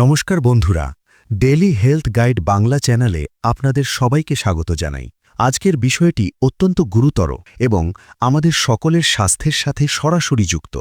নমস্কার বন্ধুরা daily health guide Bangla চ্যানেলে আপনাদের সবাইকে স্বাগত জানাই। আজকের বিষয়টি অত্যন্ত গুরুতর এবং আমাদের সকলের স্বাস্থ্যের সাথে সরাসরি যুক্ত।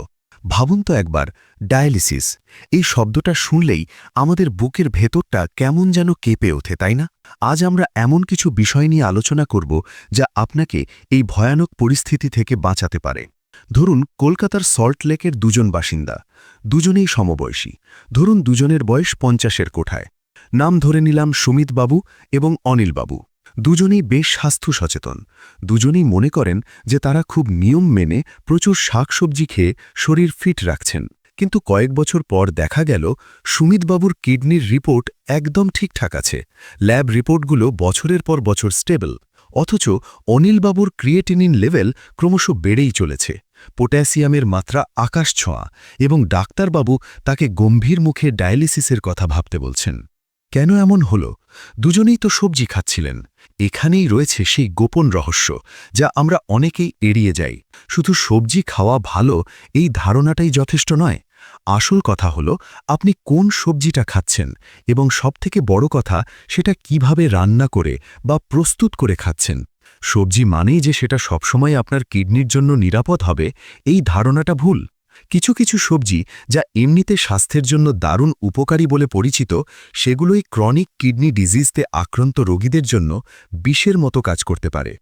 ভাবুন তো একবার, ডায়ালিসিস, এই শব্দটা শুনলেই আমাদের বুকের ভেতরটা কেমন যেন কেঁপে ওঠে, তাই না? আজ আমরা এমন কিছু বিষয় নিয়ে আলোচনা করব যা আপনাকে এই ভয়ানক পরিস্থিতি থেকে বাঁচাতে পারে। ধরুন, কলকাতার সল্ট লেকের দুজন বাসিন্দা, দুজনেই সমবয়সী। ধরুন, দুজনের বয়স পঞ্চাশের কোঠায়। নাম ধরে নিলাম সুমিত বাবু এবং অনিলবাবু দুজনেই বেশ স্বাস্থ্য সচেতন। দুজনেই মনে করেন যে তারা খুব নিয়ম মেনে প্রচুর শাকসবজি খেয়ে শরীর ফিট রাখছেন। কিন্তু কয়েক বছর পর দেখা গেল সুমিতবাবুর কিডনির রিপোর্ট একদম ঠিকঠাক আছে। ল্যাব রিপোর্টগুলো বছরের পর বছর স্টেবল। অথচ অনিলবাবুর ক্রিয়েটিনিন লেভেল ক্রমশ বেড়েই চলেছে। পটাশিয়ামের মাত্রা আকাশ ছোঁয়া এবং ডাক্তারবাবু তাকে গম্ভীর মুখে ডায়ালিসিসের কথা ভাবতে বলছেন। কেন এমন হল? দুজনেই তো সবজি খাচ্ছিলেন। এখানেই রয়েছে সেই গোপন রহস্য, যা আমরা অনেকেই এড়িয়ে যাই। শুধু সবজি খাওয়া ভালো, এই ধারণাটাই যথেষ্ট নয়। আসল কথা হল, আপনি কোন সবজিটা খাচ্ছেন এবং সবথেকে বড় কথা, সেটা কীভাবে রান্না করে বা প্রস্তুত করে খাচ্ছেন। সবজি মানেই যে সেটা সবসময় আপনার কিডনির জন্য নিরাপদ হবে, এই ধারণাটা ভুল। কিছু কিছু সবজি যা এমনিতে স্বাস্থ্যের জন্য দারুণ উপকারী বলে পরিচিত, সেগুলোই ক্রনিক কিডনি ডিজিজতে আক্রান্ত রোগীদের জন্য বিষের মতো কাজ করতে পারে।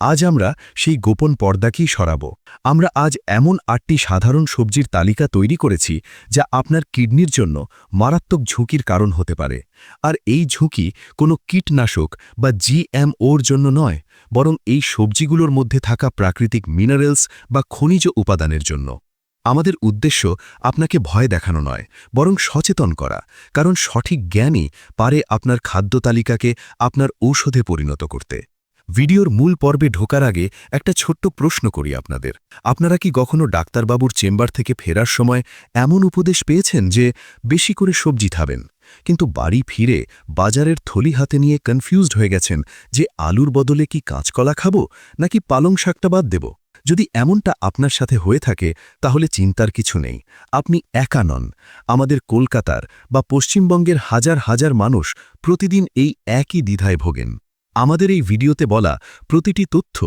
আজ আমরা সেই গোপন পর্দাকেই সরাব। আমরা আজ এমন আটটি সাধারণ সবজির তালিকা তৈরি করেছি যা আপনার কিডনির জন্য মারাত্মক ঝুঁকির কারণ হতে পারে। আর এই ঝুঁকি কোনো কীটনাশক বা জিএমওর জন্য নয়, বরং এই সবজিগুলোর মধ্যে থাকা প্রাকৃতিক মিনারেলস বা খনিজ উপাদানের জন্য। আমাদের উদ্দেশ্য আপনাকে ভয় দেখানো নয়, বরং সচেতন করা, কারণ সঠিক জ্ঞানই পারে আপনার খাদ্য তালিকাকে আপনার ঔষধে পরিণত করতে। ভিডিওর মূল পর্বে ঢোকার আগে একটা ছোট্ট প্রশ্ন করি আপনাদের। আপনারা কি কখনো ডাক্তারবাবুর চেম্বার থেকে ফেরার সময় এমন উপদেশ পেয়েছেন যে বেশি করে সবজি খাবেন? কিন্তু বাড়ি ফিরে বাজারের থলি হাতে নিয়ে কনফিউজড হয়ে গেছেন যে আলুর বদলে কি কাঁচকলা খাব নাকি পালং শাকটা বাদ দেব? যদি এমনটা আপনার সাথে হয়ে থাকে, তাহলে চিন্তার কিছু নেই। আপনি একা নন। আমাদের কলকাতার বা পশ্চিমবঙ্গের হাজার হাজার মানুষ প্রতিদিন এই একই দ্বিধায় ভোগেন। আমাদের এই ভিডিওতে বলা প্রতিটি তথ্য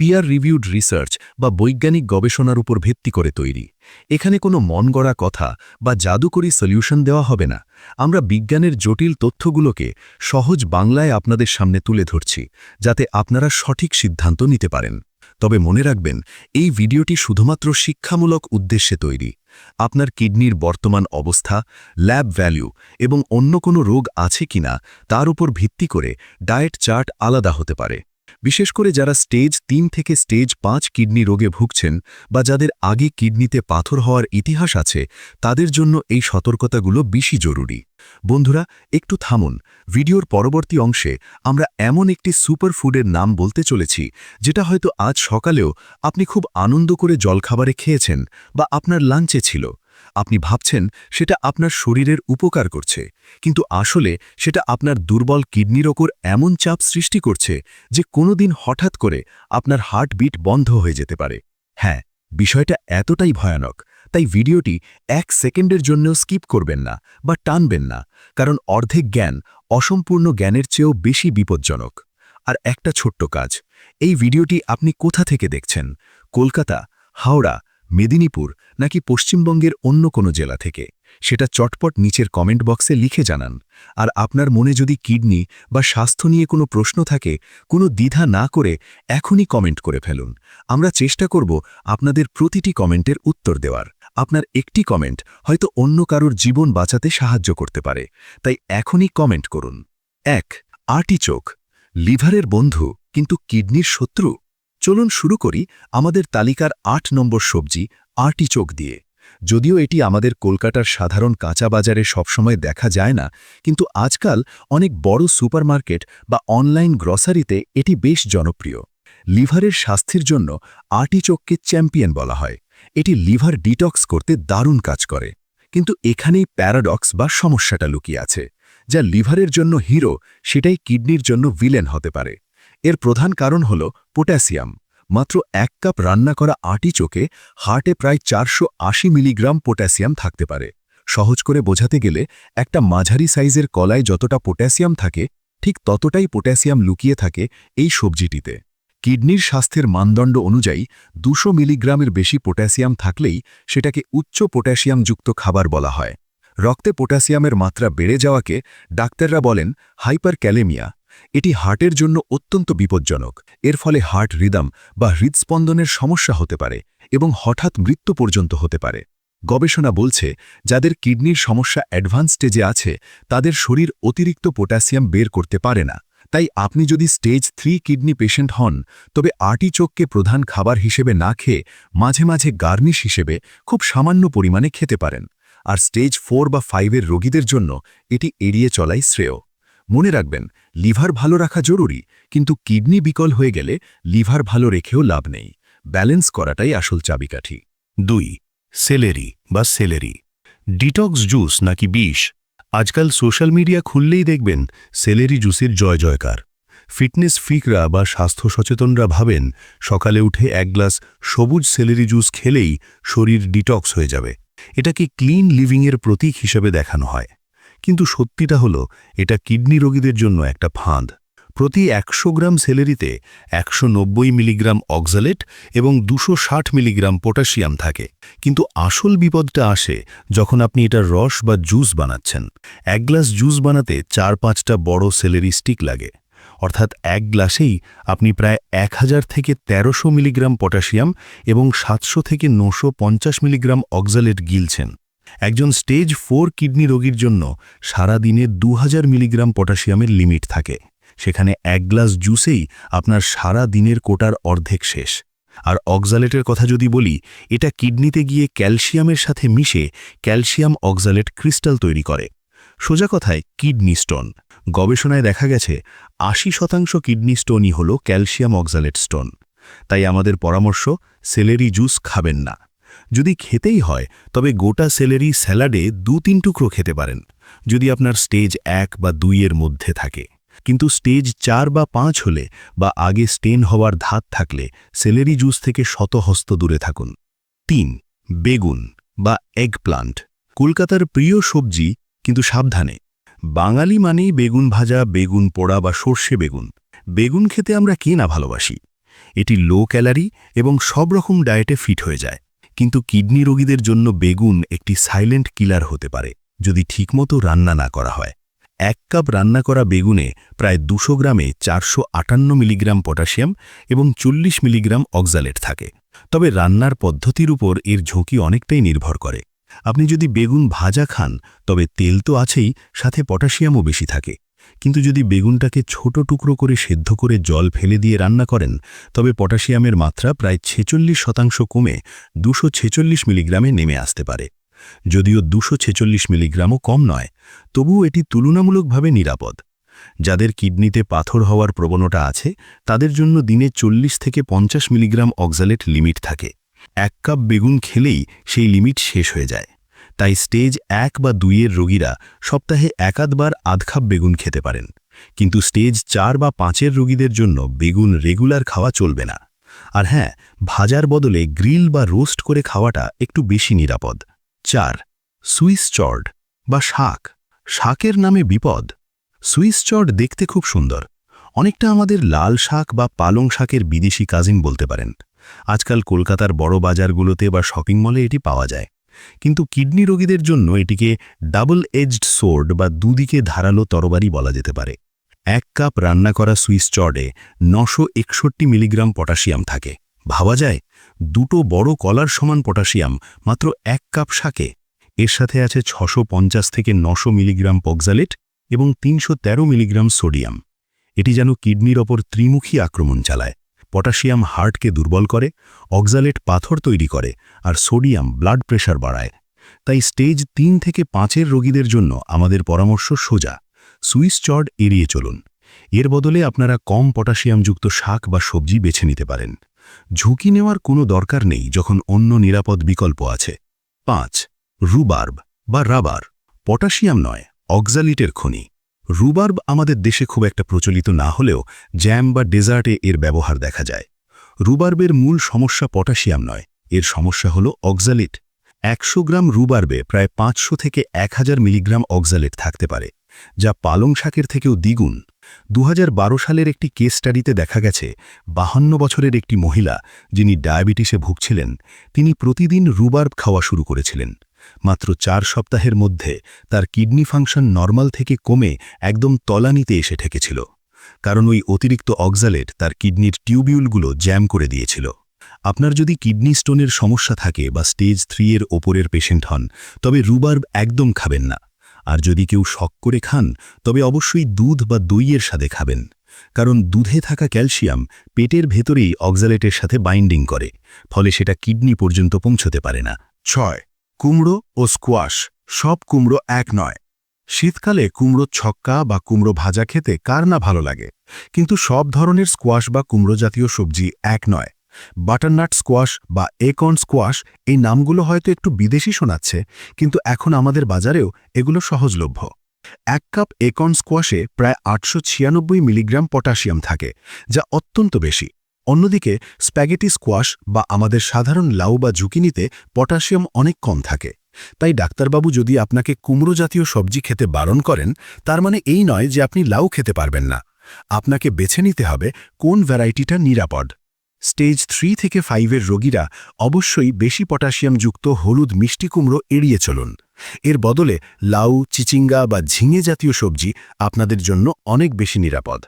পিয়ার রিভিউড রিসার্চ বা বৈজ্ঞানিক গবেষণার উপর ভিত্তি করে তৈরি। এখানে কোনো মন গড়া কথা বা জাদুকরী সলিউশন দেওয়া হবে না। আমরা বিজ্ঞানের জটিল তথ্যগুলোকে সহজ বাংলায় আপনাদের সামনে তুলে ধরছি, যাতে আপনারা সঠিক সিদ্ধান্ত নিতে পারেন। তবে মনে রাখবেন, এই ভিডিওটি শুধুমাত্র শিক্ষামূলক উদ্দেশ্যে তৈরি। আপনার কিডনির বর্তমান অবস্থা, ল্যাব ভ্যালু এবং অন্য কোনো রোগ আছে কিনা তার উপর ভিত্তি করে ডায়েট চার্ট আলাদা হতে পারে। বিশেষ করে যারা স্টেজ তিন থেকে স্টেজ পাঁচ কিডনি রোগে ভুগছেন বা যাদের আগে কিডনিতে পাথর হওয়ার ইতিহাস আছে, তাদের জন্য এই সতর্কতাগুলো বেশি জরুরি। বন্ধুরা, একটু থামুন। ভিডিওর পরবর্তী অংশে আমরা এমন একটি সুপার ফুডের নাম বলতে চলেছি, যেটা হয়তো আজ সকালেও আপনি খুব আনন্দ করে জলখাবারে খেয়েছেন বা আপনার লাঞ্চে ছিল। আপনি ভাবছেন সেটা আপনার শরীরের উপকার করছে, কিন্তু আসলে সেটা আপনার দুর্বল কিডনির ওপর এমন চাপ সৃষ্টি করছে যে কোনোদিন হঠাৎ করে আপনার হার্টবিট বন্ধ হয়ে যেতে পারে। হ্যাঁ বিষয়টা এতটাই ভয়ানক, তাই ভিডিওটি এক সেকেন্ডের জন্যও স্কিপ করবেন না বা টানবেন না, কারণ অর্ধেক জ্ঞান অসম্পূর্ণ জ্ঞানের চেয়েও বেশি বিপজ্জনক। আর একটা ছোট্ট কাজ, এই ভিডিওটি আপনি কোথা থেকে দেখছেন? কলকাতা, হাওড়া মেদিনীপুর নাকি পশ্চিমবঙ্গের অন্য কোনো জেলা থেকে? সেটা চটপট নিচের কমেন্ট বক্সে লিখে জানান। আর আপনার মনে যদি কিডনি বা স্বাস্থ্য নিয়ে কোনো প্রশ্ন থাকে, কোনো দ্বিধা না করে এখনই কমেন্ট করে ফেলুন। আমরা চেষ্টা করব আপনাদের প্রতিটি কমেন্টের উত্তর দেওয়ার। আপনার একটি কমেন্ট হয়তো অন্য কারোর জীবন বাঁচাতে সাহায্য করতে পারে। তাই এখনই কমেন্ট করুন। এক আর্টিচোক লিভারের বন্ধু, কিন্তু কিডনির শত্রু? চলুন শুরু করি আমাদের তালিকার আট নম্বর সবজি আর্টিচোক দিয়ে। যদিও এটি আমাদের কলকাতার সাধারণ কাঁচা বাজারে সবসময় দেখা যায় না, কিন্তু আজকাল অনেক বড় সুপারমার্কেট বা অনলাইন গ্রসারিতে এটি বেশ জনপ্রিয়। লিভারের স্বাস্থ্যের জন্য আর্টিচোককে চ্যাম্পিয়ন বলা হয়। এটি লিভার ডিটক্স করতে দারুণ কাজ করে। কিন্তু এখানেই প্যারাডক্স বা সমস্যাটা লুকিয়ে আছে, যা লিভারের জন্য হিরো, সেটাই কিডনির জন্য ভিলেন হতে পারে। এর প্রধান কারণ হল পটাশিয়াম। মাত্র এক কাপ রান্না করা আটি চোখে হার্টে প্রায় চারশো আশি মিলিগ্রাম পটাশিয়াম থাকতে পারে। সহজ করে বোঝাতে গেলে একটা মাঝারি সাইজের কলায় যতটা পটাশিয়াম থাকে, ঠিক ততটাই পটাশিয়াম লুকিয়ে থাকে এই সবজিটিতে। কিডনির স্বাস্থ্যের মানদণ্ড অনুযায়ী দুশো মিলিগ্রামের বেশি পটাশিয়াম থাকলেই সেটাকে উচ্চ পটাশিয়ামযুক্ত খাবার বলা হয়। রক্তে পটাশিয়ামের মাত্রা বেড়ে যাওয়াকে ডাক্তাররা বলেন হাইপার ক্যালেমিয়া এটি হার্টের জন্য অত্যন্ত বিপজ্জনক। এর ফলে হার্ট রিদম বা হৃদস্পন্দনের সমস্যা হতে পারে এবং হঠাৎ মৃত্যু পর্যন্ত হতে পারে। গবেষণা বলছে, যাদের কিডনির সমস্যা অ্যাডভান্স স্টেজে আছে, তাদের শরীর অতিরিক্ত পটাশিয়াম বের করতে পারে না। তাই আপনি যদি স্টেজ থ্রি কিডনি পেশেন্ট হন, তবে আর্টিচোককে প্রধান খাবার হিসেবে না খেয়ে মাঝে মাঝে গার্নিশ হিসেবে খুব সামান্য পরিমাণে খেতে পারেন। আর স্টেজ ফোর বা ফাইভের রোগীদের জন্য এটি এড়িয়ে চলাই শ্রেয়। মনে রাখবেন, লিভার ভালো রাখা জরুরি, কিন্তু কিডনি বিকল হয়ে গেলে লিভার ভালো রেখেও লাভ নেই। ব্যালেন্স করাটাই আসল চাবিকাঠি। দুই, সেলেরি বা সেলেরি। ডিটক্স জুস নাকি বিষ? আজকাল সোশ্যাল মিডিয়া খুললেই দেখবেন, সেলেরি জুসের জয় জয়কার। ফিটনেস ফিকরা বা স্বাস্থ্য সচেতনরা ভাবেন, সকালে উঠে এক গ্লাস সবুজ সেলেরি জুস খেলেই শরীর ডিটক্স হয়ে যাবে। এটাকে ক্লিন লিভিংয়ের প্রতীক হিসেবে দেখানো হয়। কিন্তু সত্যিটা হলো, এটা কিডনি রোগীদের জন্য একটা ফাঁদ। প্রতি একশো গ্রাম সেলেরিতে একশো নব্বই মিলিগ্রাম অক্সালেট এবং দুশো মিলিগ্রাম পটাশিয়াম থাকে। কিন্তু আসল বিপদটা আসে যখন আপনি এটা রস বা জুস বানাচ্ছেন। এক গ্লাস জুস বানাতে চার পাঁচটা বড় সেলেরি স্টিক লাগে। অর্থাৎ এক গ্লাসেই আপনি প্রায় এক হাজার থেকে তেরোশো মিলিগ্রাম পটাশিয়াম এবং সাতশো থেকে নশো মিলিগ্রাম অক্সালেট গিলছেন। একজন স্টেজ ফোর কিডনি রোগীর জন্য সারা দিনে দু মিলিগ্রাম পটাশিয়ামের লিমিট থাকে। সেখানে এক গ্লাস জুসেই আপনার সারা দিনের কোটার অর্ধেক শেষ। আর অক্সালেটের কথা যদি বলি, এটা কিডনিতে গিয়ে ক্যালসিয়ামের সাথে মিশে ক্যালসিয়াম অক্সালেট ক্রিস্টাল তৈরি করে। সোজা কথায় কিডনি স্টোন গবেষণায় দেখা গেছে, আশি শতাংশ কিডনি স্টোনই হল ক্যালসিয়াম অক্সালেট স্টোন তাই আমাদের পরামর্শ সেলেরি জুস খাবেন না। যদি খেতেই হয়, তবে গোটা সেলেরি স্যালাডে দু তিন টুকরো খেতে পারেন, যদি আপনার স্টেজ এক বা দুইয়ের মধ্যে থাকে। কিন্তু স্টেজ চার বা পাঁচ হলে বা আগে স্টেন হওয়ার ধাত থাকলে সেলেরি জুস থেকে শতহস্ত দূরে থাকুন। তিন, বেগুন বা এগ প্লান্ট কলকাতার প্রিয় সবজি, কিন্তু সাবধানে। বাঙালি মানেই বেগুন ভাজা, বেগুন পোড়া বা সর্ষে বেগুন। বেগুন খেতে আমরা কে না ভালোবাসি? এটি লো ক্যালারি এবং সব রকম ডায়েটে ফিট হয়ে যায়। কিন্তু কিডনি রোগীদের জন্য বেগুন একটি সাইলেন্ট কিলার হতে পারে, যদি ঠিকমতো রান্না না করা হয়। এক কাপ রান্না করা বেগুনে প্রায় দুশো গ্রামে চারশো আটান্ন মিলিগ্রাম পটাশিয়াম এবং চল্লিশ মিলিগ্রাম অক্সালেট থাকে। তবে রান্নার পদ্ধতির উপর এর ঝুঁকি অনেকটাই নির্ভর করে। আপনি যদি বেগুন ভাজা খান, তবে তেল তো আছেই, সাথে পটাশিয়ামও বেশি থাকে। কিন্তু যদি বেগুনটাকে ছোট টুকরো করে সেদ্ধ করে জল ফেলে দিয়ে রান্না করেন, তবে পটাশিয়ামের মাত্রা প্রায় ছেচল্লিশ শতাংশ কমে দুশো ছেচল্লিশ মিলিগ্রামে নেমে আসতে পারে। যদিও দুশো ছেচল্লিশ মিলিগ্রামও কম নয়, তবুও এটি তুলনামূলকভাবে নিরাপদ। যাদের কিডনিতে পাথর হওয়ার প্রবণতা আছে, তাদের জন্য দিনে চল্লিশ থেকে পঞ্চাশ মিলিগ্রাম অক্সালেট লিমিট থাকে। এক কাপ বেগুন খেলেই সেই লিমিট শেষ হয়ে যায়। তাই স্টেজ এক বা দুইয়ের রোগীরা সপ্তাহে একাধবার আধ কাপ বেগুন খেতে পারেন। কিন্তু স্টেজ চার বা পাঁচের রোগীদের জন্য বেগুন রেগুলার খাওয়া চলবে না। আর হ্যাঁ ভাজার বদলে গ্রিল বা রোস্ট করে খাওয়াটা একটু বেশি নিরাপদ। চার, সুইস চর্ড বা শাক। শাকের নামে বিপদ। সুইস চর্ড দেখতে খুব সুন্দর। অনেকটা আমাদের লাল শাক বা পালং শাকের বিদেশি কাজিন বলতে পারেন। আজকাল কলকাতার বড় বাজারগুলোতে বা শপিং মলে এটি পাওয়া যায়। কিন্তু কিডনি রোগীদের জন্য এটিকে ডাবল এজড সোর্ড বা দুদিকে ধারালো তরবারি বলা যেতে পারে। এক কাপ রান্না করা সুইস চর্ডে নশো মিলিগ্রাম পটাশিয়াম থাকে। ভাবা যায়, দুটো বড় কলার সমান পটাশিয়াম মাত্র এক কাপ শাকে। এর সাথে আছে ছশো থেকে নশো মিলিগ্রাম পক্সালেট এবং তিনশো তেরো মিলিগ্রাম সোডিয়াম। এটি যেন কিডনির ওপর ত্রিমুখী আক্রমণ চালায়। পটাশিয়াম হার্টকে দুর্বল করে, অক্সালেট পাথর তৈরি করে আর সোডিয়াম ব্লাড প্রেশার বাড়ায়। তাই স্টেজ তিন থেকে পাঁচের রোগীদের জন্য আমাদের পরামর্শ সোজা। সুইস চড এড়িয়ে চলুন। এর বদলে আপনারা কম পটাশিয়ামযুক্ত শাক বা সবজি বেছে নিতে পারেন। ঝুঁকি নেওয়ার কোনো দরকার নেই যখন অন্য নিরাপদ বিকল্প আছে। পাঁচ, রুবার্ব বা রাবার। পটাশিয়াম নয়, অক্সালিটের খনি। রুবার্ব আমাদের দেশে খুব একটা প্রচলিত না হলেও জ্যাম বা ডেজার্টে এর ব্যবহার দেখা যায়। রুবার্বের মূল সমস্যা পটাশিয়াম নয়, এর সমস্যা হল অক্সালিট একশো গ্রাম রুবার্বে প্রায় পাঁচশো থেকে এক হাজার মিলিগ্রাম অক্সালেট থাকতে পারে, যা পালং শাকের থেকেও দ্বিগুণ। দু হাজার বারো সালের একটি কেস স্টাডিতে দেখা গেছে, বাহান্ন বছরের একটি মহিলা যিনি ডায়াবেটিসে ভুগছিলেন, তিনি প্রতিদিন রুবার্ব খাওয়া শুরু করেছিলেন। মাত্র চার সপ্তাহের মধ্যে তার কিডনি ফাংশন নর্মাল থেকে কমে একদম তলানিতে এসে ঠেকেছিল, কারণ ওই অতিরিক্ত অক্সালেট তার কিডনির টিউবিউলগুলো জ্যাম করে দিয়েছিল। আপনার যদি কিডনি স্টোনের সমস্যা থাকে বা স্টেজ থ্রি এর ওপরের পেশেন্ট হন, তবে রুবার্ব একদম খাবেন না। আর যদি কেউ শখ করে খান, তবে অবশ্যই দুধ বা দইয়ের সাথে খাবেন, কারণ দুধে থাকা ক্যালসিয়াম পেটের ভেতরেই অক্সালেটের সাথে বাইন্ডিং করে, ফলে সেটা কিডনি পর্যন্ত পৌঁছতে পারে না। ছয় কুমড়ো ও স্কোয়াশ, সব কুমড়ো এক নয়। শীতকালে কুমড়ো ছক্কা বা কুমড়ো ভাজা খেতে কার না ভালো লাগে? কিন্তু সব ধরনের স্কোয়াশ বা কুমড়ো জাতীয় সবজি এক নয়। বাটারনাট স্কোয়াশ বা একর্ন স্কোয়াশ এই নামগুলো হয়তো একটু বিদেশি শোনাচ্ছে, কিন্তু এখন আমাদের বাজারেও এগুলো সহজলভ্য। এক কাপ একর্ন স্কোয়াশে প্রায় আটশো ছিয়ানব্বই মিলিগ্রাম পটাশিয়াম থাকে, যা অত্যন্ত বেশি। অন্যদিকে, স্প্যাগেটি স্কোয়াশ বা আমাদের সাধারণ লাউ বা ঝুঁকিনিতে পটাশিয়াম অনেক কম থাকে। তাই ডাক্তারবাবু যদি আপনাকে কুমড়ো জাতীয় সবজি খেতে বারণ করেন, তার মানে এই নয় যে আপনি লাউ খেতে পারবেন না। আপনাকে বেছে নিতে হবে কোন ভ্যারাইটিটা নিরাপদ। স্টেজ থ্রি থেকে ফাইভের রোগীরা অবশ্যই বেশি পটাশিয়ামযুক্ত হলুদ মিষ্টি কুমড়ো এড়িয়ে চলুন। এর বদলে লাউ, চিচিঙ্গা বা ঝিঙে জাতীয় সবজি আপনাদের জন্য অনেক বেশি নিরাপদ।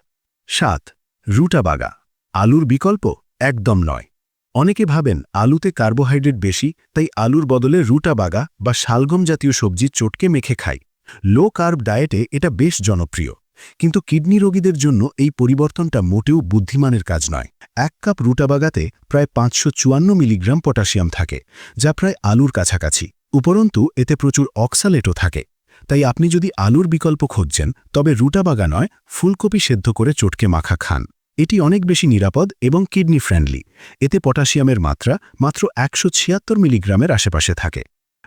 সাত রুটাবাগা আলুর বিকল্প একদম নয়। অনেকে ভাবেন আলুতে কার্বোহাইড্রেট বেশি, তাই আলুর বদলে রুটাবাগা বা শালগম জাতীয় সবজি চটকে মেখে খাই। লো কার্ব ডায়েটে এটা বেশ জনপ্রিয়। কিন্তু কিডনি রোগীদের জন্য এই পরিবর্তনটা মোটেও বুদ্ধিমানের কাজ নয়। এক কাপ রুটাবাগাতে প্রায় পাঁচশো চুয়ান্ন মিলিগ্রাম পটাশিয়াম থাকে, যা প্রায় আলুর কাছাকাছি। উপরন্তু, এতে প্রচুর অক্সালেটও থাকে। তাই আপনি যদি আলুর বিকল্প খুঁজছেন তবে রুটাবাগা নয়, ফুলকপি সেদ্ধ করে চটকে মাখা খান। এটি অনেক বেশি নিরাপদ এবং কিডনি ফ্রেন্ডলি। এতে পটাশিয়ামের মাত্রা মাত্র একশো ছিয়াত্তর মিলিগ্রামের আশেপাশে থাকে।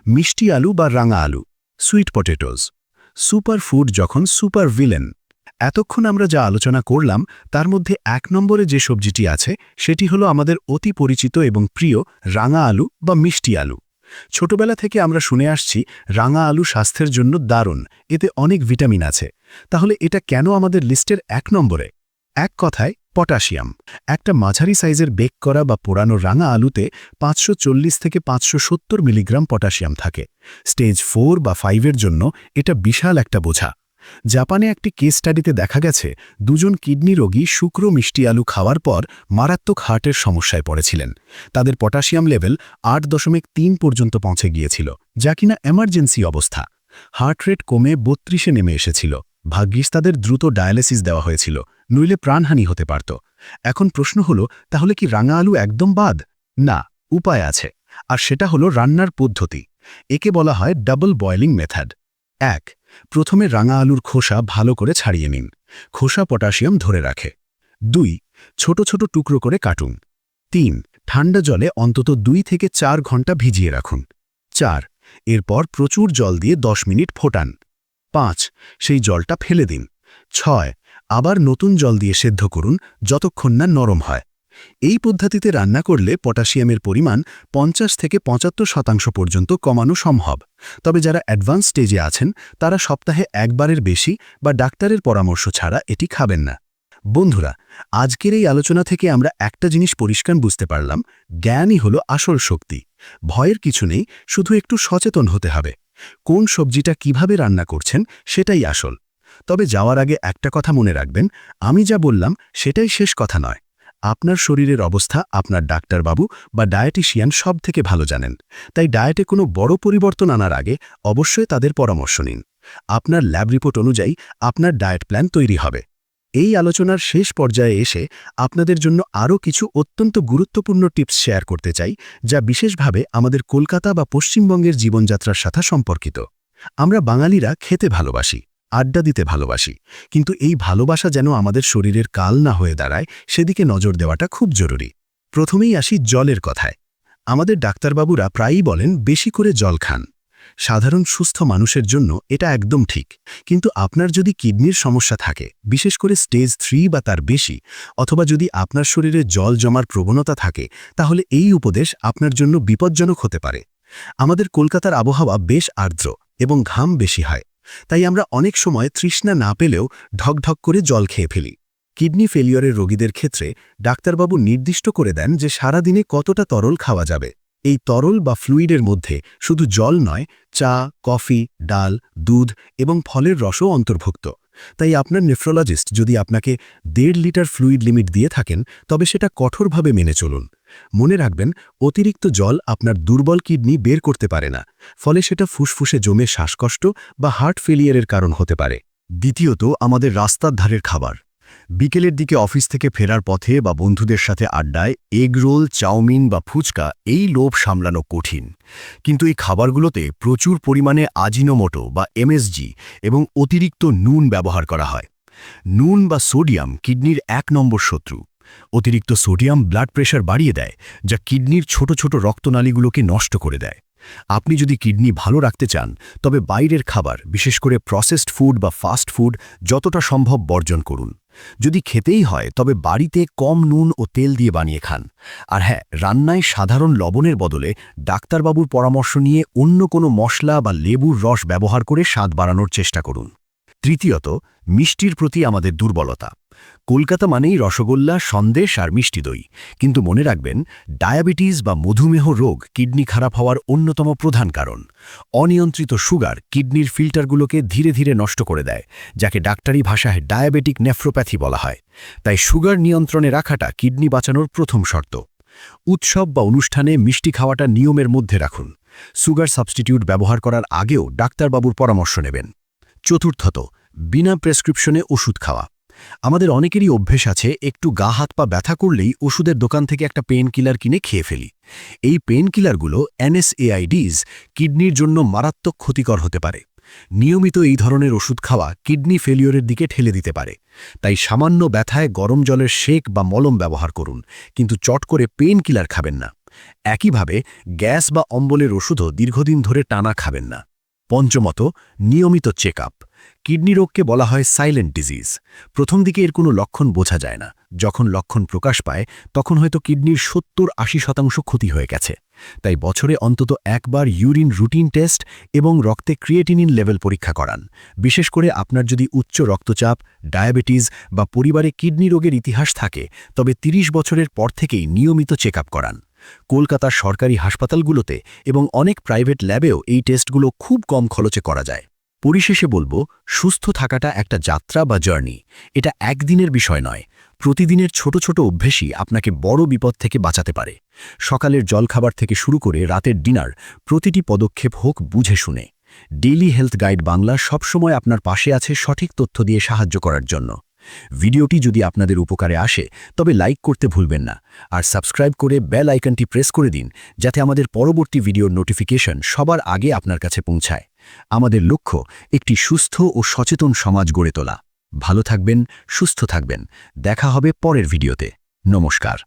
মিষ্টি আলু বা রাঙা আলু, সুইট পটেটোজ সুপার ফুড যখন সুপার ভিলেন, এতক্ষণ আমরা যা আলোচনা করলাম, তার মধ্যে এক নম্বরে যে সবজিটি আছে, সেটি হলো আমাদের অতি পরিচিত এবং প্রিয় রাঙা আলু বা মিষ্টি আলু। ছোটবেলা থেকে আমরা শুনে আসছি, রাঙা আলু স্বাস্থ্যের জন্য দারুণ, এতে অনেক ভিটামিন আছে। তাহলে এটা কেন আমাদের লিস্টের এক নম্বরে? এক কথায়, পটাশিয়াম। একটা মাঝারি সাইজের বেক করা বা পোড়ানো রাঙা আলুতে পাঁচশো চল্লিশ থেকে পাঁচশো সত্তর মিলিগ্রাম পটাশিয়াম থাকে। স্টেজ ফোর বা ফাইভের জন্য এটা বিশাল একটা বোঝা। জাপানে একটি কেস স্টাডিতে দেখা গেছে, দুজন কিডনি রোগী শুক্র মিষ্টি আলু খাওয়ার পর মারাত্মক হার্টের সমস্যায় পড়েছিলেন। তাদের পটাশিয়াম লেভেল আট দশমিক তিন পর্যন্ত পৌঁছে গিয়েছিল, যা কিনা এমার্জেন্সি অবস্থা। হার্ট রেট কমে বত্রিশে নেমে এসেছিল। ভাগ্যিস তাদের দ্রুত ডায়ালিসিস দেওয়া হয়েছিল, নইলে প্রাণহানি হতে পারত। এখন প্রশ্ন হলো, তাহলে কি রাঙা আলু একদম বাদ? না, উপায় আছে, আর সেটা হলো রান্নার পদ্ধতি। একে বলা হয় ডাবল বয়লিং মেথড। এক, প্রথমে রাঙা আলুর খোসা ভালো করে ছাড়িয়ে নিন। খোসা পটাশিয়াম ধরে রাখে। দুই, ছোট ছোট টুকরো করে কাটুন। তিন, ঠান্ডা জলে অন্তত দুই থেকে চার ঘণ্টা ভিজিয়ে রাখুন। চার, এরপর প্রচুর জল দিয়ে দশ মিনিট ফোটান। পাঁচ, সেই জলটা ফেলে দিন। ছয়, আবার নতুন জল দিয়ে সেদ্ধ করুন যতক্ষণ না নরম হয়। এই পদ্ধতিতে রান্না করলে পটাশিয়ামের পরিমাণ পঞ্চাশ থেকে পঁচাত্তর শতাংশ পর্যন্ত কমানো সম্ভব। তবে যারা অ্যাডভান্স স্টেজে আছেন, তারা সপ্তাহে একবারের বেশি বা ডাক্তারের পরামর্শ ছাড়া এটি খাবেন না। বন্ধুরা, আজকের এই আলোচনা থেকে আমরা একটা জিনিস পরিষ্কার বুঝতে পারলাম, জ্ঞানই হলো আসল শক্তি। ভয়ের কিছু নেই, শুধু একটু সচেতন হতে হবে। কোন সবজিটা কীভাবে রান্না করছেন সেটাই আসল। তবে যাওয়ার আগে একটা কথা মনে রাখবেন, আমি যা বললাম সেটাই শেষ কথা নয়। আপনার শরীরের অবস্থা, আপনার ডাক্তারবাবু বা ডায়েটিশিয়ান সব থেকে ভালো জানেন। তাই ডায়েটে কোনো বড় পরিবর্তন আনার আগে অবশ্যই তাদের পরামর্শ নিন। আপনার ল্যাব রিপোর্ট অনুযায়ী আপনার ডায়েট প্ল্যান তৈরি হবে। এই আলোচনার শেষ পর্যায়ে এসে আপনাদের জন্য আরও কিছু অত্যন্ত গুরুত্বপূর্ণ টিপস শেয়ার করতে চাই, যা বিশেষভাবে আমাদের কলকাতা বা পশ্চিমবঙ্গের জীবনযাত্রার সাথে সম্পর্কিত। আমরা বাঙালিরা খেতে ভালোবাসি, আড্ডা দিতে ভালোবাসি, কিন্তু এই ভালোবাসা যেন আমাদের শরীরের কাল না হয়ে দাঁড়ায়, সেদিকে নজর দেওয়াটা খুব জরুরি। প্রথমেই আসি জলের কথায়। আমাদের ডাক্তারবাবুরা প্রায়ই বলেন, বেশি করে জল খান। সাধারণ সুস্থ মানুষের জন্য এটা একদম ঠিক। কিন্তু আপনার যদি কিডনির সমস্যা থাকে, বিশেষ করে স্টেজ থ্রি বা তার বেশি, অথবা যদি আপনার শরীরে জল জমার প্রবণতা থাকে, তাহলে এই উপদেশ আপনার জন্য বিপজ্জনক হতে পারে। আমাদের কলকাতার আবহাওয়া বেশ আর্দ্র এবং ঘাম বেশি হয়, তাই আমরা অনেক সময় তৃষ্ণা না পেলেও ঢকঢক করে জল খেয়ে ফেলি। কিডনি ফেলিওরের রোগীদের ক্ষেত্রে ডাক্তারবাবু নির্দিষ্ট করে দেন যে সারাদিনে কতটা তরল খাওয়া যাবে। এই তরল বা ফ্লুইডের মধ্যে শুধু জল নয়, চা, কফি, ডাল, দুধ এবং ফলের রসও অন্তর্ভুক্ত। তাই আপনার নেফ্রোলজিস্ট যদি আপনাকে দেড় লিটার ফ্লুইড লিমিট দিয়ে থাকেন, তবে সেটা কঠোরভাবে মেনে চলুন। মনে রাখবেন, অতিরিক্ত জল আপনার দুর্বল কিডনি বের করতে পারে না, ফলে সেটা ফুসফুসে জমে শ্বাসকষ্ট বা হার্ট ফেলিয়ারের কারণ হতে পারে। দ্বিতীয়ত, আমাদের রাস্তার ধারের খাবার। বিকেলের দিকে অফিস থেকে ফেরার পথে বা বন্ধুদের সাথে আড্ডায় এগ রোল, চাউমিন বা ফুচকা এই লোভ সামলানো কঠিন। কিন্তু এই খাবারগুলোতে প্রচুর পরিমাণে আজিনোমোটো বা এমএসজি এবং অতিরিক্ত নুন ব্যবহার করা হয়। নুন বা সোডিয়াম কিডনির এক নম্বর শত্রু। অতিরিক্ত সোডিয়াম ব্লাড প্রেশার বাড়িয়ে দেয়, যা কিডনির ছোট ছোট রক্তনালীগুলোকে নষ্ট করে দেয়। আপনি যদি কিডনি ভালো রাখতে চান, তবে বাইরের খাবার, বিশেষ করে প্রসেসড ফুড বা ফাস্ট ফুড যতটা সম্ভব বর্জন করুন। যদি খেতেই হয়, তবে বাড়িতে কম নুন ও তেল দিয়ে বানিয়ে খান। আর হ্যাঁ রান্নায় সাধারণ লবণের বদলে ডাক্তারবাবুর পরামর্শ নিয়ে অন্য কোনো মশলা বা লেবুর রস ব্যবহার করে স্বাদ বাড়ানোর চেষ্টা করুন। তৃতীয়ত, মিষ্টির প্রতি আমাদের দুর্বলতা। কলকাতা মানেই রসগোল্লা, সন্দেশ আর মিষ্টি দই। কিন্তু মনে রাখবেন, ডায়াবেটিস বা মধুমেহ রোগ কিডনি খারাপ হওয়ার অন্যতম প্রধান কারণ। অনিয়ন্ত্রিত সুগার কিডনির ফিল্টারগুলোকে ধীরে ধীরে নষ্ট করে দেয়, যাকে ডাক্তারি ভাষায় ডায়াবেটিক নেফ্রোপ্যাথি বলা হয়। তাই সুগার নিয়ন্ত্রণে রাখাটা কিডনি বাঁচানোর প্রথম শর্ত। উৎসব বা অনুষ্ঠানে মিষ্টি খাওয়াটা নিয়মের মধ্যে রাখুন। সুগার সাবস্টিটিউট ব্যবহার করার আগেও ডাক্তারবাবুর পরামর্শ নেবেন। চতুর্থত, বিনা প্রেসক্রিপশনে ওষুধ খাওয়া। আমাদের অনেকেরই অভ্যেস আছে, একটু গা, হাত, পা ব্যথা করলেই ওষুধের দোকান থেকে একটা পেন কিলার কিনে খেয়ে ফেলি। এই পেন কিলারগুলো এনএসএআইডিজ কিডনির জন্য মারাত্মক ক্ষতিকর হতে পারে। নিয়মিত এই ধরনের ওষুধ খাওয়া কিডনি ফেলিওরের দিকে ঠেলে দিতে পারে। তাই সামান্য ব্যথায় গরম জলের শেক বা মলম ব্যবহার করুন, কিন্তু চট করে পেন কিলার খাবেন না। একইভাবে গ্যাস বা অম্বলের ওষুধও দীর্ঘদিন ধরে টানা খাবেন না। পঞ্চমত, নিয়মিত চেক আপ কিডনি রোগকে বলা হয় সাইলেন্ট ডিজিজ। প্রথম দিকে এর কোনো লক্ষণ বোঝা যায় না। যখন লক্ষণ প্রকাশ পায়, তখন হয়তো কিডনির সত্তর আশি শতাংশ ক্ষতি হয়ে গেছে। তাই বছরে অন্তত একবার ইউরিন রুটিন টেস্ট এবং রক্তে ক্রিয়েটিনিন লেভেল পরীক্ষা করান। বিশেষ করে আপনার যদি উচ্চ রক্তচাপ, ডায়াবেটিস বা পরিবারে কিডনি রোগের ইতিহাস থাকে, তবে ৩০ বছরের পর থেকেই নিয়মিত চেক করান। কলকাতার সরকারি হাসপাতালগুলোতে এবং অনেক প্রাইভেট ল্যাবেও এই টেস্টগুলো খুব কম খরচে করা যায়। পরিশেষে বলব, সুস্থ থাকাটা একটা যাত্রা বা জার্নি। এটা একদিনের বিষয় নয়। প্রতিদিনের ছোট ছোট অভ্যেসই আপনাকে বড় বিপদ থেকে বাঁচাতে পারে। সকালের জলখাবার থেকে শুরু করে রাতের ডিনার প্রতিটি পদক্ষেপ হোক বুঝে শুনে। ডেইলি হেলথ গাইড বাংলা সবসময় আপনার পাশে আছে সঠিক তথ্য দিয়ে সাহায্য করার জন্য। ভিডিওটি যদি আপনাদের উপকারে আসে, তবে লাইক করতে ভুলবেন না। আর সাবস্ক্রাইব করে বেল আইকনটি প্রেস করে দিন, যাতে আমাদের পরবর্তী ভিডিওর নোটিফিকেশন সবার আগে আপনার কাছে পৌঁছায়। আমাদের লক্ষ্য একটি সুস্থ ও সচেতন সমাজ গড়ে তোলা। ভালো থাকবেন, সুস্থ থাকবেন। দেখা হবে পরের ভিডিওতে। নমস্কার।